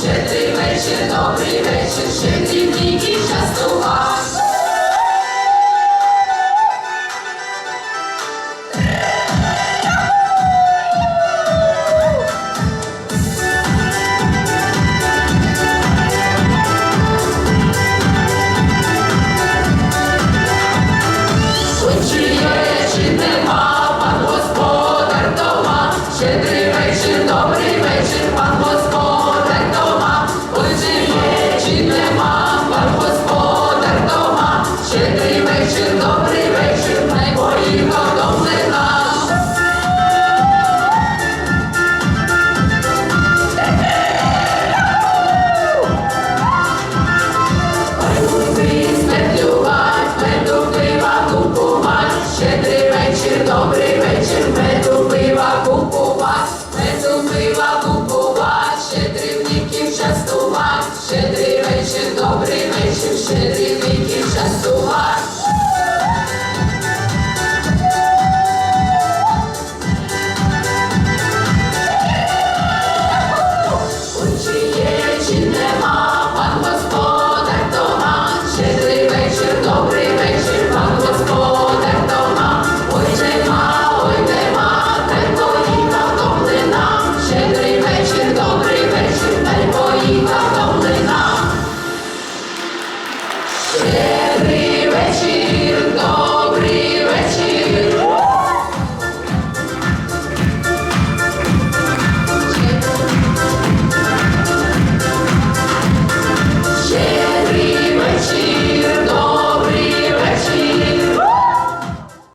щедрий вечір, добрий вечір, щедрий віки частував. Чи є, чи нема, пан господар дома, щедрий Shetty Rachel, Dobri Rachel, Shetty Rachel. Yeah.